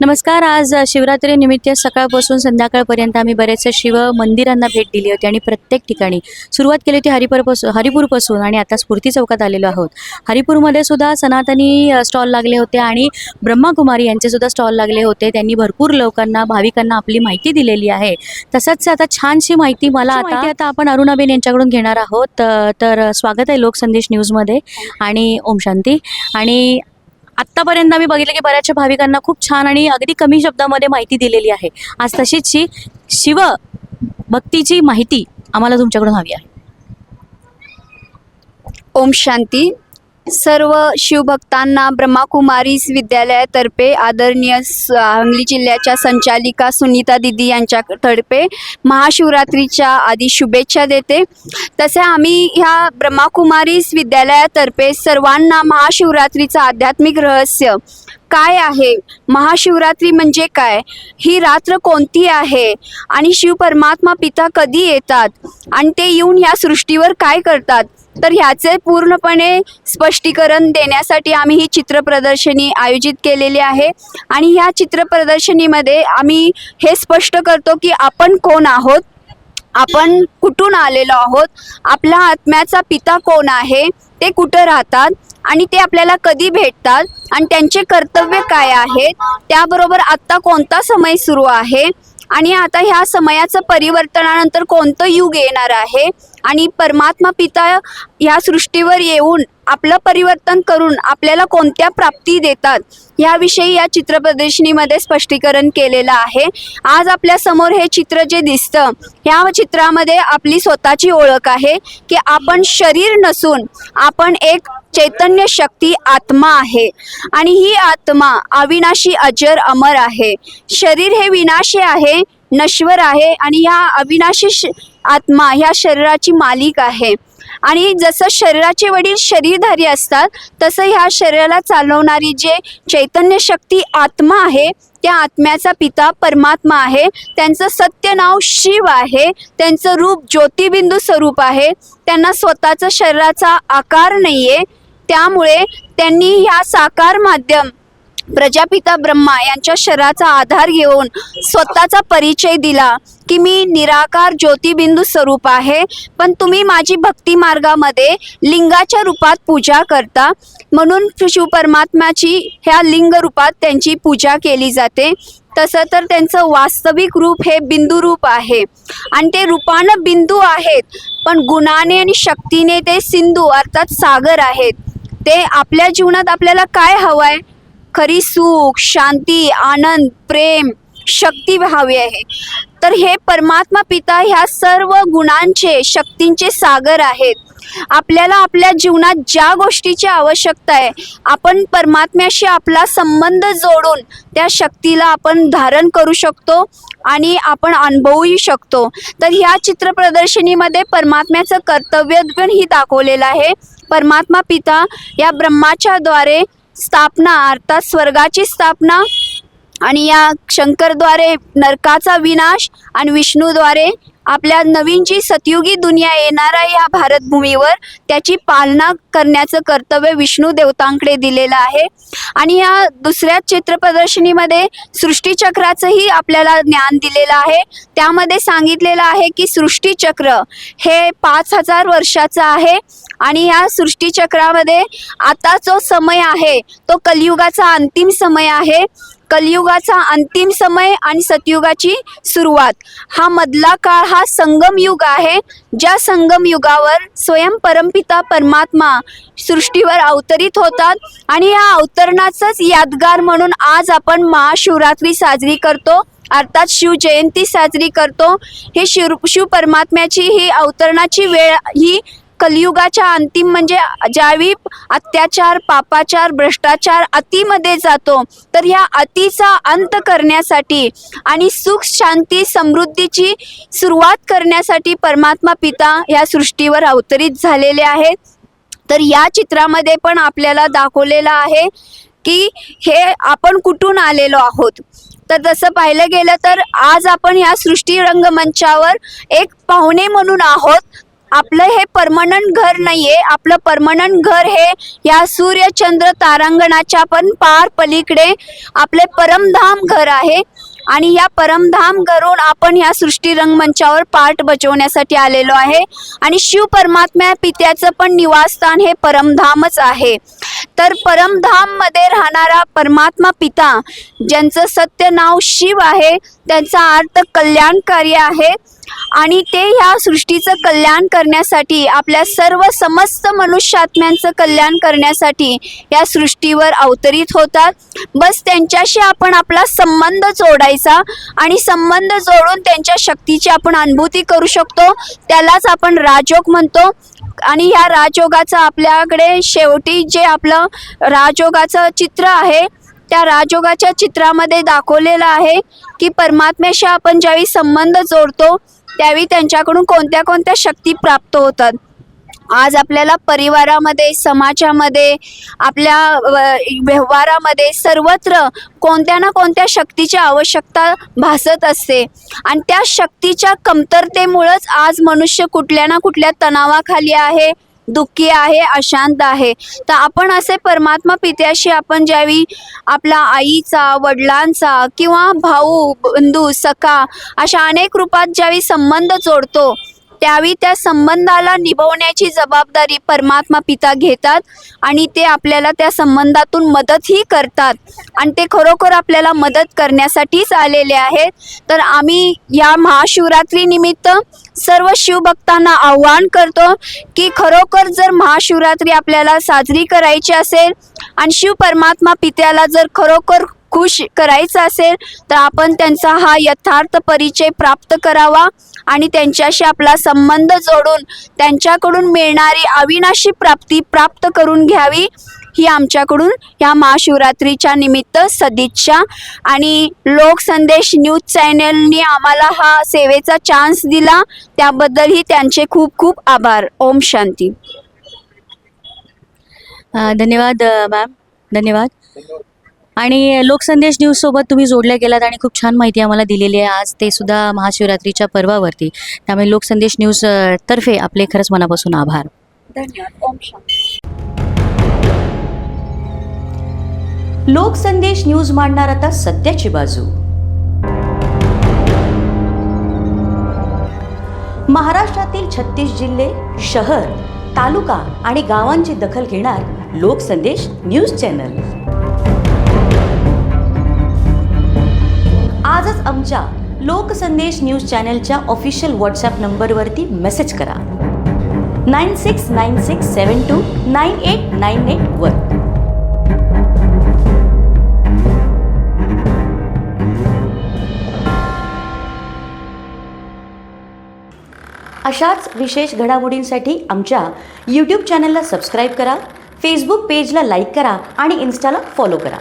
नमस्कार आज शिवरात्री निमित्त सकाळपासून संध्याकाळपर्यंत आम्ही बरेचसे शिव मंदिरांना भेट दिली होती आणि प्रत्येक ठिकाणी सुरुवात केली होती हरिपूरपासून हरिपूरपासून आणि आता स्फूर्ती चौकात आलेलो आहोत. हरिपूरमध्ये सुद्धा सनातनी स्टॉल लागले होते आणि ब्रह्माकुमारी यांचे सुद्धा स्टॉल लागले होते. त्यांनी भरपूर लोकांना भाविकांना आपली माहिती दिलेली आहे. तसंच आता छानशी माहिती मला आता आता आपण अरुणाबेन यांच्याकडून घेणार आहोत. तर स्वागत आहे लोकसंदेश न्यूजमध्ये आणि ओम शांती. आणि आत्तापर्यंत आम्ही बघितलं की बऱ्याचशा भाविकांना खूप छान आणि अगदी कमी शब्दामध्ये माहिती दिलेली आहे. आज तशीच ही शिव भक्तीची माहिती आम्हाला तुमच्याकडून हवी आहे. ओम शांती. सर्व शिवभक्तांना ब्रह्माकुमारीज विद्यालयातर्फे आदरणीय स- सांगली जिल्ह्याच्या संचालिका सुनीता दिदी यांच्यातर्फे महाशिवरात्रीच्या आधी शुभेच्छा देते. तसे आम्ही ह्या ब्रह्माकुमारीज विद्यालयातर्फे सर्वांना महाशिवरात्रीचं आध्यात्मिक रहस्य काय आहे? महाशिवरात्री म्हणजे काय? ही रात्र कोणती आहे? आणि शिव परमात्मा पिता कधी येतात? आणि ते येऊन ह्या सृष्टीवर काय करतात? तर ह्याचे पूर्णपणे स्पष्टीकरण देण्यासाठी आम्ही ही चित्र प्रदर्शनी आयोजित केलेली आहे. आणि ह्या चित्र प्रदर्शनीमध्ये आम्ही हे स्पष्ट करतो की आपण कोण आहोत? आपण कुठून आलेलो आहोत? आपल्या आत्म्याचा पिता कोण आहे? ते कुठं राहतात? आणि ते आपल्याला कधी भेटतात? आणि त्यांचे कर्तव्य काय आहेत? त्याबरोबर आत्ता कोणता समय सुरू आहे? आणि आता ह्या समयाचं परिवर्तनानंतर कोणतं युग येणार आहे? आणि परमात्मा पिता ह्या सृष्टीवर येऊन आपलं परिवर्तन करून आपल्याला कोणत्या प्राप्ती देतात याविषयी या चित्र प्रदर्शनीमध्ये स्पष्टीकरण केलेलं आहे. आज आपल्यासमोर हे चित्र जे दिसतं ह्या चित्रामध्ये आपली स्वतःची ओळख आहे की आपण शरीर नसून आपण एक चैतन्य शक्ती आत्मा आहे. आणि ही आत्मा अविनाशी अजर अमर आहे. शरीर हे विनाशी आहे नश्वर आहे आणि ह्या अविनाशी श- आत्मा ह्या शरीराची मालिक आहे. आणि जसं शरीराचे वडील शरीरधारी असतात तसं ह्या शरीराला चालवणारी जे चैतन्य शक्ती आत्मा आहे त्या आत्म्याचा पिता परमात्मा आहे. त्यांचं सत्य नाव शिव आहे. त्यांचं रूप ज्योतिबिंदू स्वरूप आहे. त्यांना स्वतःचं शरीराचा आकार नाही आहे त्यामुळे त्यांनी ह्या साकार माध्यम प्रजापिता ब्रह्मा यांच्या शरीराचा आधार घेऊन स्वतःचा परिचय दिला की मी निराकार ज्योतिबिंदू स्वरूप आहे पण तुम्ही माझी भक्ती मार्गामध्ये लिंगाच्या रूपात पूजा करता. म्हणून शिव परमात्म्याची ह्या लिंग रूपात त्यांची पूजा केली जाते. तसं तर त्यांचं वास्तविक रूप हे बिंदू रूप आहे. आणि ते रूपानं बिंदू आहेत पण गुणाने आणि शक्तीने ते सिंधू अर्थात सागर आहेत. ते आपल्या जीवनात आपल्याला काय हवं आहे खरी सुख शांती आनंद प्रेम शक्ती हवी आहे. तर हे परमात्मा पिता ह्या सर्व गुणांचे शक्तींचे सागर आहेत. आपल्याला आपल्या जीवनात ज्या गोष्टीची आवश्यकता आहे आपण परमात्म्याशी आपला संबंध जोडून त्या शक्तीला आपण धारण करू शकतो आणि आपण अनुभवूही शकतो. तर ह्या चित्र प्रदर्शनीमध्ये परमात्म्याचं कर्तव्य पण ही दाखवलेलं आहे. परमात्मा पिता या ब्रह्माच्याद्वारे स्थापना अर्थात स्वर्गाची स्थापना. आणि या शंकरद्वारे नरकाचा विनाश आणि विष्णूद्वारे आपल्या नवीन जी सतयुगी दुनिया येणार आहे ह्या भारतभूमीवर त्याची पालना करण्याचं कर्तव्य विष्णू देवतांकडे दिलेलं आहे. आणि या दुसऱ्या चित्र प्रदर्शनीमध्ये सृष्टीचक्राचंही आपल्याला ज्ञान दिलेलं आहे. त्यामध्ये सांगितलेलं आहे की सृष्टीचक्र हे पाच हजार वर्षाचं आहे आणि या सृष्टीचक्रामध्ये आता जो समय आहे तो कलियुगाचा अंतिम समय आहे. कलियुगाचा अंतिम समय आणि सतयुगाची सुरुवात. हा मधला काळ हा संगम युग आहे ज्या संगम युगावर स्वयं परमपिता परमात्मा सृष्टीवर अवतरित होतात आणि या अवतरणाचाच यादगार म्हणून आज आपण महाशिवरात्री साजरी करतो. अर्थात शिवजयंती साजरी करतो. हे शिव शिव परमात्म्याची ही अवतरणाची वेळ ही कलियुगाच्या अंतिम म्हणजे ज्यावेळी अत्याचार पापाचार भ्रष्टाचार अतिमध्ये जातो तर ह्या अतिचा अंत करण्यासाठी आणि सुख शांती समृद्धीची सुरुवात करण्यासाठी परमात्मा पिता या सृष्टीवर अवतरित झालेले आहेत. तर या चित्रामध्ये पण आपल्याला दाखवलेलं आहे की हे आपण कुठून आलेलो आहोत. तर तसं पाहिलं गेलं तर आज आपण ह्या सृष्टी रंगमंचावर एक पाहुणे म्हणून आहोत. आपलं हे परमनंट घर नाहीये. आपलं परमनंट घर हे या सूर्य चंद्र तारांगणाच्या पण पार पलीकडे आपले परमधाम घर आहे. आणि या परमधाम घरून आपण ह्या सृष्टी रंगमंचावर पाठ बचवण्यासाठी आलेलो आहे. आणि शिव परमात्म्या पित्याचं पण निवासस्थान हे परमधामच आहे. तर परमधाममध्ये राहणारा परमात्मा पिता ज्यांचं सत्य नाव शिव आहे त्यांचा अर्थ कल्याणकारी आहे. आणि ते ह्या सृष्टीचं कल्याण करण्यासाठी आपल्या सर्व समस्त मनुष्यात्म्यांचं कल्याण करण्यासाठी या सृष्टीवर अवतरित होतात. बस त्यांच्याशी आपण आपला संबंध जोडायचा आणि संबंध जोडून त्यांच्या शक्तीची आपण अनुभूती करू शकतो. त्यालाच आपण राजयोग म्हणतो. आणि ह्या राजयोगाचं आपल्याकडे शेवटी जे आपलं राजयोगाचं चित्र आहे त्या राजयोगाच्या चित्रामध्ये दाखवलेलं आहे की परमात्म्याशी आपण ज्यावेळी संबंध जोडतो त्यावेळी त्यांच्याकडून कोणत्या कोणत्या शक्ती प्राप्त होतात? आज आपल्याला परिवारामध्ये समाजामध्ये आपल्या व्यवहारामध्ये सर्वत्र कोणत्या ना कोणत्या शक्तीची आवश्यकता भासत असते. आणि त्या शक्तीच्या कमतरतेमुळंच आज मनुष्य कुठल्या ना कुठल्या तणावाखाली आहे. दुःखी आहे अशांत आहे. तर आपण असे परमात्मा पित्याशी आपण ज्यावेळी आपला आईचा वडिलांचा किंवा भाऊ बंधू सखा अशा अनेक रूपात ज्यावेळी संबंध जोडतो त्यावेळी त्या संबंधाला निभवण्याची जबाबदारी परमात्मा पिता घेतात आणि ते आपल्याला त्या संबंधातून मदतही करतात. आणि ते खरोखर आपल्याला मदत करण्यासाठीच आलेले आहेत. तर आम्ही या महाशिवरात्रीनिमित्त सर्व शिवभक्तांना आव्हान करतो की खरोखर जर महाशिवरात्री आपल्याला साजरी करायची असेल आणि शिव परमात्मा पित्याला जर खरोखर खुश करायचं असेल तर आपण त्यांचा हा यथार्थ परिचय प्राप्त करावा आणि त्यांच्याशी आपला संबंध जोडून त्यांच्याकडून मिळणारी अविनाशी प्राप्ती प्राप्त करून घ्यावी. ही आमच्याकडून या महाशिवरात्रीच्या निमित्त सदिच्छा. आणि लोकसंदेश न्यूज चॅनलनी आम्हाला हा सेवेचा चान्स दिला. त्याबद्दलही त्यांचे खूप खूप आभार. ओम शांती. धन्यवाद मॅम. धन्यवाद. आणि लोकसंदेश न्यूज सोबत तुम्ही जोडल्या गेलात आणि खूप छान माहिती आम्हाला दिलेली आहे. आज ते सुद्धा महाशिवरात्रीच्या पर्वावरती. त्यामुळे लोकसंदेश न्यूज तर्फे आपले खरंच मनापासून आभार. धन्यवाद. ओम शांती लोकसंदेश न्यूज मांडणार आता सत्याची बाजू. महाराष्ट्रातील छत्तीस जिल्हे शहर तालुका आणि गावांची दखल घेणार लोकसंदेश न्यूज चॅनल आमच्या लोकसंदेश न्यूज चॅनलच्या ऑफिशियल व्हॉट्सॲप नंबरवरती मेसेज करा. Nine six nine six seven two nine eight nine eight one अशाच विशेष घडामोडींसाठी आमच्या यूट्यूब चॅनलला सबस्क्राईब करा फेसबुक पेजला लाईक करा आणि इन्स्टाला फॉलो करा.